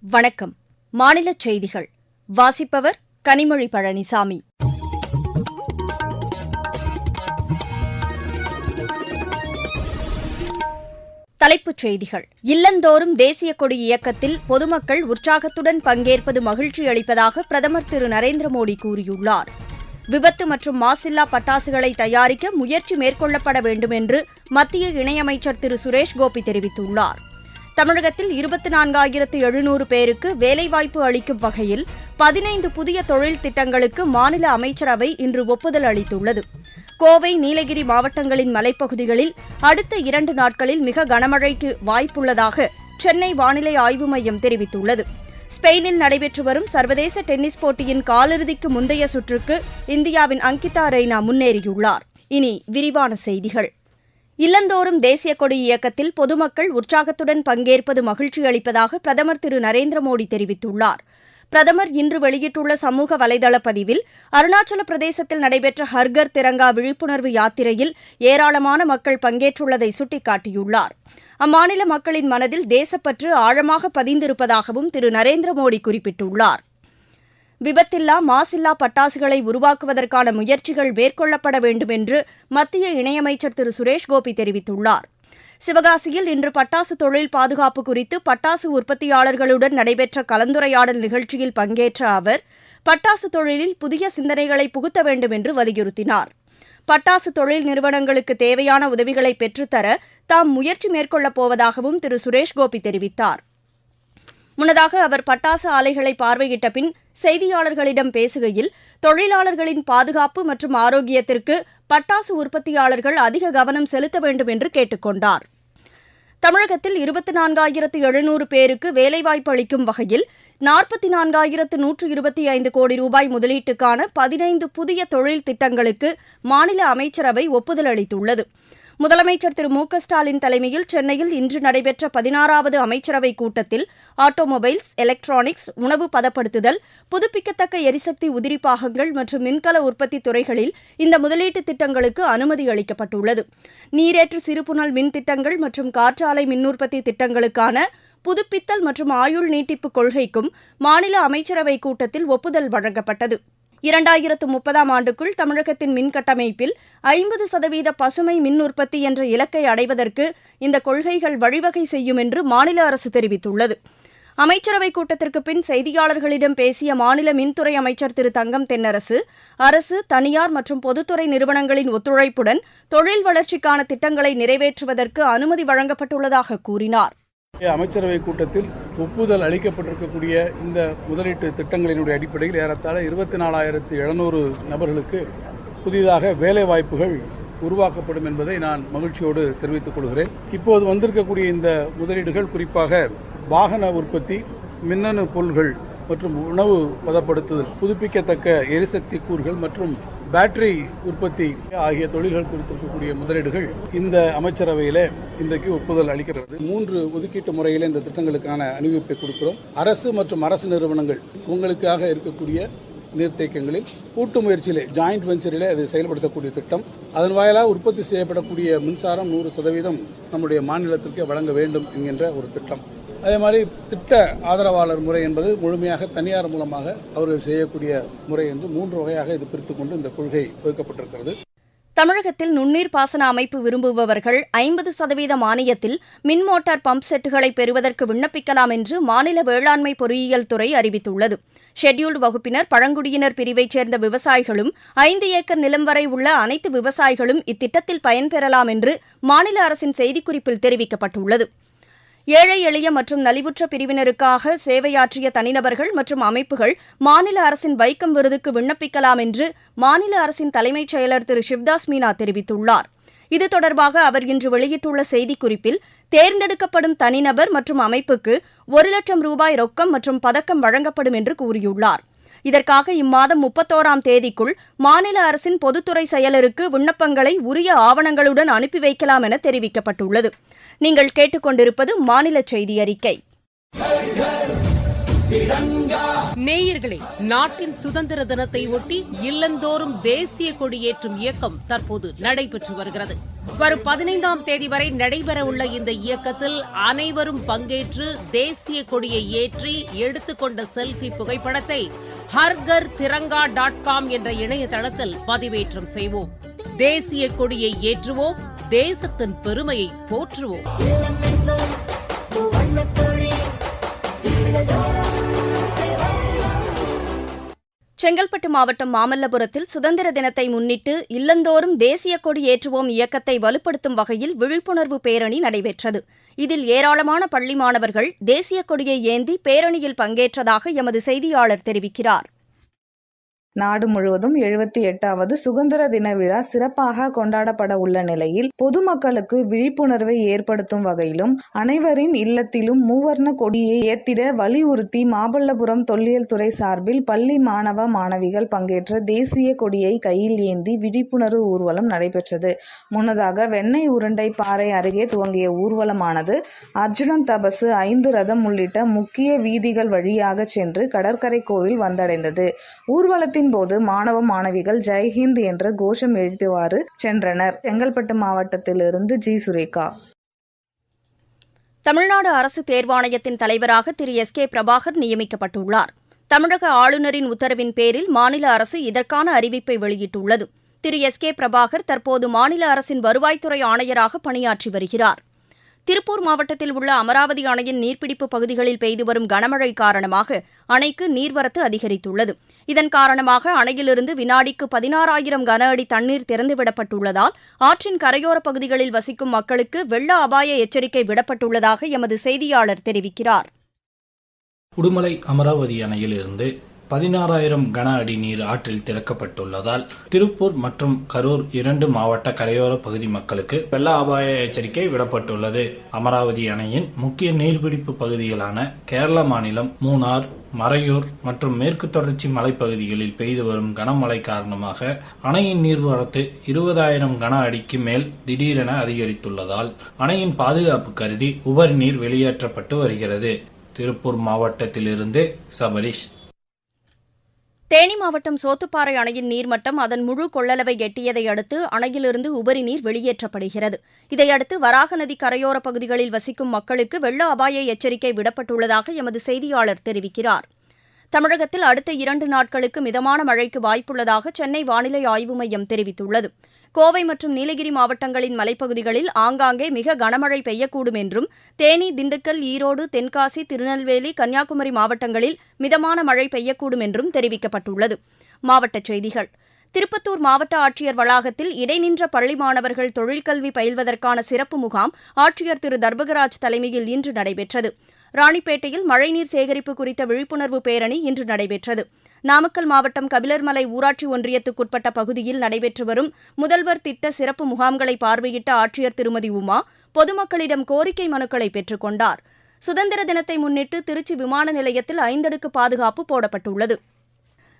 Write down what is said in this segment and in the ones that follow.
வணக்கம். மாநில செய்திகள். வாசிப்பவர் கனிமொழி பழனிசாமி. தலைப்புச் செய்திகள். இல்லந்தோறும் தேசிய கொடி இயக்கத்தில் பொதுமக்கள் உற்சாகத்துடன் பங்கேற்பது மகிழ்ச்சி அளிப்பதாக பிரதமர் திரு நரேந்திர மோடி கூறியுள்ளார். விபத்து மற்றும் மாசில்லா பட்டாசுகளை தயாரிக்க முயற்சி மேற்கொள்ளப்பட வேண்டும் என்று மத்திய இணையமைச்சர் திரு சுரேஷ் கோபி தெரிவித்துள்ளார். தமிழகத்தில் இருபத்தி நான்காயிரத்து எழுநூறு பேருக்கு வேலைவாய்ப்பு அளிக்கும் வகையில் பதினைந்து புதிய தொழில் திட்டங்களுக்கு மாநில அமைச்சரவை இன்று ஒப்புதல் அளித்துள்ளது. கோவை நீலகிரி மாவட்டங்களின் மலைப்பகுதிகளில் அடுத்த இரண்டு நாட்களில் மிக கனமழைக்கு வாய்ப்புள்ளதாக சென்னை வானிலை ஆய்வு மையம் தெரிவித்துள்ளது. ஸ்பெயினில் நடைபெற்று வரும் சர்வதேச டென்னிஸ் போட்டியின் காலிறுதிக்கு முந்தைய சுற்றுக்கு இந்தியாவின் அங்கிதா ரெய்னா முன்னேறியுள்ளார். இனி விரிவான செய்திகள். இல்லந்தோறும் தேசிய கொடி இயக்கத்தில் பொதுமக்கள் உற்சாகத்துடன் பங்கேற்பது மகிழ்ச்சி அளிப்பதாக பிரதமர் திரு நரேந்திர மோடி தெரிவித்துள்ளார். பிரதமர் இன்று வெளியிட்டுள்ள சமூக வலைதள பதிவில் அருணாச்சல பிரதேசத்தில் நடைபெற்ற ஹர்கர் திரங்கா விழிப்புணர்வு யாத்திரையில் ஏராளமான மக்கள் பங்கேற்றுள்ளதை சுட்டிக்காட்டியுள்ளார். அம்மாநில மக்களின் மனதில் தேசப்பற்று ஆழமாக பதிந்திருப்பதாகவும் திரு நரேந்திர மோடி குறிப்பிட்டுள்ளார். விபத்தில்லா மாசில்லா பட்டாசுகளை உருவாக்குவதற்கான முயற்சிகள் மேற்கொள்ளப்பட வேண்டும் என்று மத்திய இணையமைச்சர் திரு. சுரேஷ் கோபி தெரிவித்துள்ளார். சிவகாசியில் இன்று பட்டாசு தொழில் பாதுகாப்பு குறித்து பட்டாசு உற்பத்தியாளர்களுடன் நடைபெற்ற கலந்துரையாடல் நிகழ்ச்சியில் பங்கேற்ற அவர் பட்டாசு தொழிலில் புதிய சிந்தனைகளை புகுத்த வேண்டும் என்று வலியுறுத்தினார். பட்டாசு தொழில் நிறுவனங்களுக்கு தேவையான உதவிகளை பெற்றுத்தர தாம் முயற்சி மேற்கொள்ளப் போவதாகவும் திரு. சுரேஷ் கோபி தெரிவித்தார். முன்னதாக அவர் பட்டாசு ஆலைகளை பார்வையிட்ட பின் செய்தியாளர்களிடம் பேசுகையில் தொழிலாளர்களின் பாதுகாப்பு மற்றும் ஆரோக்கியத்திற்கு பட்டாசு உற்பத்தியாளர்கள் அதிக கவனம் செலுத்த வேண்டும் என்று கேட்டுக்கொண்டார் தமிழகத்தில் இருபத்தி நான்காயிரத்து எழுநூறு பேருக்கு வேலைவாய்ப்பு அளிக்கும் வகையில் நாற்பத்தி நான்காயிரத்து நூற்று இருபத்தி ஐந்து கோடி ரூபாய் முதலீட்டுக்கான பதினைந்து புதிய தொழில் திட்டங்களுக்கு மாநில அமைச்சரவை ஒப்புதல் அளித்துள்ளது. முதலமைச்சர் திரு மு ஸ்டாலின் தலைமையில் சென்னையில் இன்று நடைபெற்ற பதினாறாவது அமைச்சரவைக் கூட்டத்தில் ஆட்டோமொபைல்ஸ் எலக்ட்ரானிக்ஸ் உணவு பதப்படுத்துதல் புதுப்பிக்கத்தக்க எரிசக்தி உதிரி பாகங்கள் மற்றும் மின்கல உற்பத்தி துறைகளில் இந்த முதலீட்டு திட்டங்களுக்கு அனுமதி அளிக்கப்பட்டுள்ளது. நீரேற்று சிறுபுனல் மின் திட்டங்கள் மற்றும் காற்றாலை மின் உற்பத்தி திட்டங்களுக்கான புதுப்பித்தல் மற்றும் ஆயுள் நீட்டிப்பு கொள்கைக்கும் மாநில அமைச்சரவைக் கூட்டத்தில் ஒப்புதல் வழங்கப்பட்டது. இரண்டாயிரத்து முப்பதாம் ஆண்டுக்குள் தமிழகத்தின் மின் கட்டமைப்பில் ஐம்பது சதவீத பசுமை மின் உற்பத்தி என்ற இலக்கை அடைவதற்கு இந்த கொள்கைகள் வழிவகை செய்யும் என்று மாநில அரசு தெரிவித்துள்ளது. அமைச்சரவைக் கூட்டத்திற்கு பின் செய்தியாளர்களிடம் பேசிய மாநில மின்துறை அமைச்சர் திரு தங்கம் தென்னரசு அரசு தனியார் மற்றும் பொதுத்துறை நிறுவனங்களின் ஒத்துழைப்புடன் தொழில் வளர்ச்சிக்கான திட்டங்களை நிறைவேற்றுவதற்கு அனுமதி வழங்கப்பட்டுள்ளதாக கூறினார். அமைச்சரவை கூட்டத்தில் ஒப்புதல் அளிக்கப்பட்டிருக்கக்கூடிய இந்த முதலீட்டு திட்டங்களினுடைய அடிப்படையில் ஏறத்தாழ இருபத்தி நாலாயிரத்து எழுநூறு நபர்களுக்கு புதிதாக வேலை வாய்ப்புகள் உருவாக்கப்படும் என்பதை நான் மகிழ்ச்சியோடு தெரிவித்துக் கொள்கிறேன். இப்போது வந்திருக்கக்கூடிய இந்த முதலீடுகள் குறிப்பாக வாகன உற்பத்தி மின்னணு பொருள்கள் மற்றும் உணவு பதப்படுத்துதல் புதுப்பிக்கத்தக்க எரிசக்தி கூறுகள் மற்றும் பேட்டரி உற்பத்தி ஆகிய தொழில்கள் குறித்திருக்கக்கூடிய முதலீடுகள் இந்த அமைச்சரவையில இன்றைக்கு ஒப்புதல் அளிக்கிறது. மூன்று ஒதுக்கீட்டு முறையில் இந்த திட்டங்களுக்கான அணிவிப்பை கொடுக்கிறோம். அரசு மற்றும் அரசு நிறுவனங்கள் உங்களுக்காக இருக்கக்கூடிய நீர்த்தேக்கங்களில் கூட்டு முயற்சியிலே ஜாயிண்ட் வெஞ்சரிலே அது செயல்படுத்தக்கூடிய திட்டம். அதன் வாயிலாக உற்பத்தி செய்யப்படக்கூடிய மின்சாரம் நூறு சதவீதம் நம்முடைய மாநிலத்திற்கு வழங்க வேண்டும் என்கின்ற ஒரு திட்டம். அதே மாதிரி திட்ட ஆதரவாளர் முறை என்பது முழுமையாக தனியார் மூலமாக அவர்கள் செய்யக்கூடிய முறை என்று மூன்று வகையாக இது பிரித்துக் கொண்டு இந்த கொள்கை வகுக்கப்பட்டிருக்கிறது தமிழகத்தில் நுண்ணீர் பாசன அமைப்பு விரும்புபவர்கள் ஐம்பது சதவீத மானியத்தில் மின் மோட்டார் பம்ப் செட்டுகளை பெறுவதற்கு விண்ணப்பிக்கலாம் என்று மாநில வேளாண்மை பொறியியல் துறை அறிவித்துள்ளது. ஷெட்யூல்டு வகுப்பினர் பழங்குடியினர் பிரிவைச் சேர்ந்த விவசாயிகளும் ஐந்து ஏக்கர் நிலம் வரை உள்ள அனைத்து விவசாயிகளும் இத்திட்டத்தில் பயன்பெறலாம் என்று மாநில அரசின் செய்திக்குறிப்பில் தெரிவிக்கப்பட்டுள்ளது. ஏழை எளிய மற்றும் நலிவுற்ற பிரிவினருக்காக சேவையாற்றிய தனிநபர்கள் மற்றும் அமைப்புகள் மாநில அரசின் வைக்கம் விருதுக்கு விண்ணப்பிக்கலாம் என்று மாநில அரசின் தலைமைச் செயலர் திரு. சிவ்தாஸ் மீனா தெரிவித்துள்ளார். இது தொடர்பாக அவர் இன்று வெளியிட்டுள்ள செய்திக்குறிப்பில் தேர்ந்தெடுக்கப்படும் தனிநபர் மற்றும் அமைப்புக்கு ஒரு லட்சம் ரூபாய் ரொக்கம் மற்றும் பதக்கம் வழங்கப்படும் என்று கூறியுள்ளார். இதற்காக இம்மாதம் முப்பத்தோராம் தேதிக்குள் மாநில அரசின் பொதுத்துறை செயலருக்கு விண்ணப்பங்களை உரிய ஆவணங்களுடன் அனுப்பி வைக்கலாம் என தெரிவிக்கப்பட்டுள்ளது. நீங்கள் கேட்டுக்கொண்டிருப்பது மாநில செய்தி அறிக்கை. நேயர்களே நாட்டின் சுதந்திர தினத்தை ஒட்டி இல்லந்தோறும் தேசிய கொடியேற்றும் இயக்கம் தற்போது நடைபெற்று வருகிறது. வரும் பதினைந்தாம் தேதி வரை நடைபெறவுள்ள இந்த இயக்கத்தில் அனைவரும் பங்கேற்று தேசிய கொடியை ஏற்றி எடுத்துக்கொண்ட செல்ஃபி புகைப்படத்தை ஹர்கர் திரங்கா டாட் காம் என்ற இணையதளத்தில் பதிவேற்றம் செய்வோம். தேசிய கொடியை ஏற்றுவோம். தேசத்தின் பெருமையை போற்றுவோம். செங்கல்பட்டு மாவட்டம் மாமல்லபுரத்தில் சுதந்திர தினத்தை முன்னிட்டு இல்லந்தோறும் தேசிய கொடி ஏற்றுவோம் இயக்கத்தை வலுப்படுத்தும் வகையில் விழிப்புணர்வு பேரணி நடைபெற்றது. இதில் ஏராளமான பள்ளி மாணவர்கள் தேசிய கொடியை ஏந்தி பேரணியில் பங்கேற்றதாக எமது செய்தியாளர் தெரிவிக்கிறார். நாடு முழுவதும் எழுபத்தி எட்டாவது சுதந்திர தின விழா சிறப்பாக கொண்டாடப்பட உள்ள நிலையில் பொதுமக்களுக்கு விழிப்புணர்வை ஏற்படுத்தும் வகையிலும் அனைவரின் இல்லத்திலும் மூவர்ண கொடியை ஏத்திட வலியுறுத்தி மாமல்லபுரம் தொல்லியல் துறை சார்பில் பள்ளி மாணவ மாணவிகள் பங்கேற்ற தேசிய கொடியை கையில் ஏந்தி விழிப்புணர்வு ஊர்வலம் நடைபெற்றது. முன்னதாக வெண்ணெய் உருண்டை பாறை அருகே துவங்கிய ஊர்வலமானது அர்ஜுனன் தபசு ஐந்து ரதம் உள்ளிட்ட முக்கிய வீதிகள் வழியாக சென்று கடற்கரை கோவில் வந்தடைந்தது. ஊர்வலத்தின் போது மாணவ மாணவிகள் ஜெய்ஹிந்த் என்ற கோஷம் எழுதுவாறு சென்றனர். செங்கல்பட்டு மாவட்டத்திலிருந்து ஜி. சுரேகா. தமிழ்நாடு அரசு தேர்வாணையத்தின் தலைவராக திரு. எஸ். கே. பிரபாகர் நியமிக்கப்பட்டுள்ளார். தமிழக ஆளுநரின் உத்தரவின் பேரில் மாநில அரசு இதற்கான அறிவிப்பை வெளியிட்டுள்ளது. திரு. எஸ். கே. பிரபாகர் தற்போது மாநில அரசின் வருவாய்த்துறை ஆணையராக பணியாற்றி வருகிறார். திருப்பூர் மாவட்டத்தில் உள்ள அமராவதி அணையின் நீர்பிடிப்பு பகுதிகளில் பெய்து வரும் கனமழை காரணமாக அணைக்கு நீர்வரத்து அதிகரித்துள்ளது. இதன் காரணமாக அணையிலிருந்து வினாடிக்கு பதினாறாயிரம் கன அடி தண்ணீர் திறந்துவிடப்பட்டுள்ளதால் ஆற்றின் கரையோரப் பகுதிகளில் வசிக்கும் மக்களுக்கு வெள்ள அபாய எச்சரிக்கை விடப்பட்டுள்ளதாக எமது செய்தியாளர் தெரிவிக்கிறார். உடுமலை அமராவதி அணையிலிருந்து பதினாறாயிரம் கன அடி நீர் ஆற்றில் திறக்கப்பட்டுள்ளதால் திருப்பூர் மற்றும் கரூர் இரண்டு மாவட்ட கரையோர பகுதி மக்களுக்கு வெள்ள அபாய எச்சரிக்கை விடப்பட்டுள்ளது. அமராவதி அணையின் முக்கிய நீர்பிடிப்பு பகுதிகளான கேரள மாநிலம் மூணார் மறையூர் மற்றும் மேற்கு தொடர்ச்சி மலைப்பகுதிகளில் பெய்து வரும் கனமழை காரணமாக அணையின் நீர்வரத்து இருபதாயிரம் கன அடிக்கு மேல் திடீரென அதிகரித்துள்ளதால் அணையின் பாதுகாப்பு கருதி உபரி நீர் வெளியேற்றப்பட்டு வருகிறது. திருப்பூர் மாவட்டத்திலிருந்து சபரிஷ் தேனி மாவட்டம் சோத்துப்பாறை அணையின் நீர்மட்டம் அதன் முழு கொள்ளளவை எட்டியதை அடுத்து அணையிலிருந்து உபரி நீர் வெளியேற்றப்படுகிறது. இதையடுத்து வராக நதி கரையோரப் பகுதிகளில் வசிக்கும் மக்களுக்கு வெள்ள அபாய எச்சரிக்கை விடப்பட்டுள்ளதாக எமது செய்தியாளர் தெரிவிக்கிறார். தமிழகத்தில் அடுத்த இரண்டு நாட்களுக்கு மிதமான மழைக்கு வாய்ப்புள்ளதாக சென்னை வானிலை ஆய்வு மையம் தெரிவித்துள்ளது. கோவை மற்றும் நீலகிரி மாவட்டங்களின் மலைப்பகுதிகளில் ஆங்காங்கே மிக கனமழை பெய்யக்கூடும் என்றும் தேனி திண்டுக்கல் ஈரோடு தென்காசி திருநெல்வேலி கன்னியாகுமரி மாவட்டங்களில் மிதமான மழை பெய்யக்கூடும் என்றும் தெரிவிக்கப்பட்டுள்ளது. மாவட்டச் செய்திகள். திருப்பத்தூர் மாவட்ட ஆட்சியர் வளாகத்தில் இடைநின்ற பள்ளி மாணவர்கள் தொழிற்கல்வி பயில்வதற்கான சிறப்பு முகாம் ஆட்சியர் திரு தர்பகராஜ் தலைமையில் இன்று நடைபெற்றது. ராணிப்பேட்டையில் மழைநீர் சேகரிப்பு குறித்த விழிப்புணர்வு பேரணி இன்று நடைபெற்றது. நாமக்கல் மாவட்டம் கபிலர்மலை ஊராட்சி ஒன்றியத்துக்குட்பட்ட பகுதியில் நடைபெற்று வரும் முதல்வர் திட்ட சிறப்பு முகாம்களை பார்வையிட்ட ஆட்சியர் திருமதி உமா பொதுமக்களிடம் கோரிக்கை மனுக்களை பெற்றுக் கொண்டார். சுதந்திர தினத்தை முன்னிட்டு திருச்சி விமான நிலையத்தில் ஐந்தடுக்கு பாதுகாப்பு போடப்பட்டுள்ளது.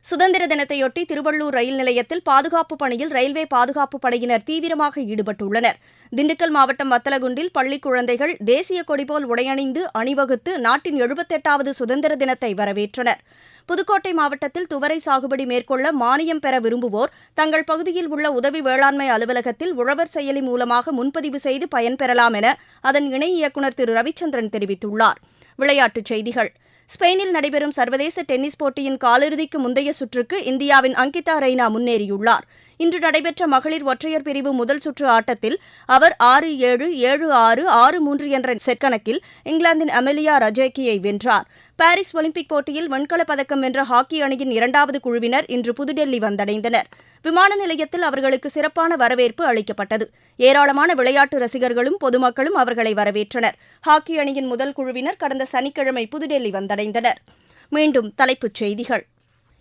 சுதந்திர தினத்தையொட்டி திருவள்ளூர் ரயில் நிலையத்தில் பாதுகாப்பு பணியில் ரயில்வே பாதுகாப்பு படையினர் தீவிரமாக ஈடுபட்டுள்ளனர். திண்டுக்கல் மாவட்டம் வத்தலகுண்டில் பள்ளி குழந்தைகள் தேசிய கொடிபோல் உடையணிந்து அணிவகுத்து நாட்டின் எழுபத்தெட்டாவது சுதந்திர தினத்தை வரவேற்றனர். புதுக்கோட்டை மாவட்டத்தில் துவரை சாகுபடி மேற்கொள்ள மானியம் பெற விரும்புவோர் தங்கள் பகுதியில் உள்ள உதவி வேளாண்மை அலுவலகத்தில் உழவர் செயலி மூலமாக முன்பதிவு செய்து பயன்பெறலாம் என அதன் இணை இயக்குநர் திரு ரவிச்சந்திரன் தெரிவித்துள்ளார். விளையாட்டுச் செய்திகள். ஸ்பெயினில் நடைபெறும் சர்வதேச டென்னிஸ் போட்டியின் காலிறுதிக்கு முந்தைய சுற்றுக்கு இந்தியாவின் அங்கிதா ரெய்னா முன்னேறியுள்ளார். இன்று நடைபெற்ற மகளிர் ஒற்றையர் பிரிவு முதல் சுற்று ஆட்டத்தில் அவர் ஆறு ஏழு ஏழு ஆறு ஆறு மூன்று என்ற செட் கணக்கில் இங்கிலாந்தின் அமெலியா ரஜேக்கியை வென்றார். பாரிஸ் ஒலிம்பிக் போட்டியில் வெண்கலப் பதக்கம் வென்ற ஹாக்கி அணியின் இரண்டாவது குழுவினர் இன்று புதுடெல்லி வந்தடைந்தனர். விமான நிலையத்தில் அவர்களுக்கு சிறப்பான வரவேற்பு அளிக்கப்பட்டது. ஏராளமான விளையாட்டு ரசிகர்களும் பொதுமக்களும் அவர்களை வரவேற்றனர். ஹாக்கி அணியின் முதல் குழுவினர் கடந்த சனிக்கிழமை புதுடெல்லி வந்தடைந்தனர். மீண்டும் தலைப்புச் செய்திகள்.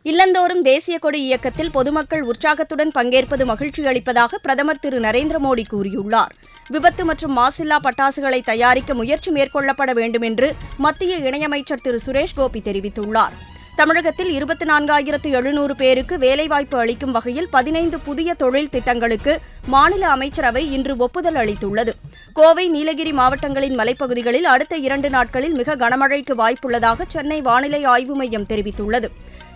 இல்லந்தோறும் தேசிய கொடி இயக்கத்தில் பொதுமக்கள் உற்சாகத்துடன் பங்கேற்பது மகிழ்ச்சி அளிப்பதாக பிரதமர் திரு நரேந்திர மோடி கூறியுள்ளார். விபத்து மற்றும் மாசில்லா பட்டாசுகளை தயாரிக்க முயற்சி மேற்கொள்ளப்பட வேண்டும் என்று மத்திய இணையமைச்சர் திரு சுரேஷ் கோபி தெரிவித்துள்ளார். தமிழகத்தில் இருபத்தி நான்காயிரத்து எழுநூறு பேருக்கு வேலைவாய்ப்பு அளிக்கும் வகையில் பதினைந்து புதிய தொழில் திட்டங்களுக்கு மாநில அமைச்சரவை இன்று ஒப்புதல் அளித்துள்ளது. கோவை நீலகிரி மாவட்டங்களின் மலைப்பகுதிகளில் அடுத்த இரண்டு நாட்களில் மிக கனமழைக்கு வாய்ப்புள்ளதாக சென்னை வானிலை ஆய்வு மையம் தெரிவித்துள்ளது.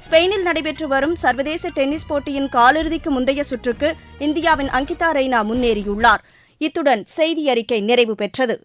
ஸ்பெயினில் நடைபெற்று வரும் சர்வதேச டென்னிஸ் போட்டியின் காலிறுதிக்கு முந்தைய சுற்றுக்கு இந்தியாவின் அங்கிதா ரெய்னா முன்னேறியுள்ளார். இத்துடன் செய்தி அறிக்கை நிறைவு பெற்றது.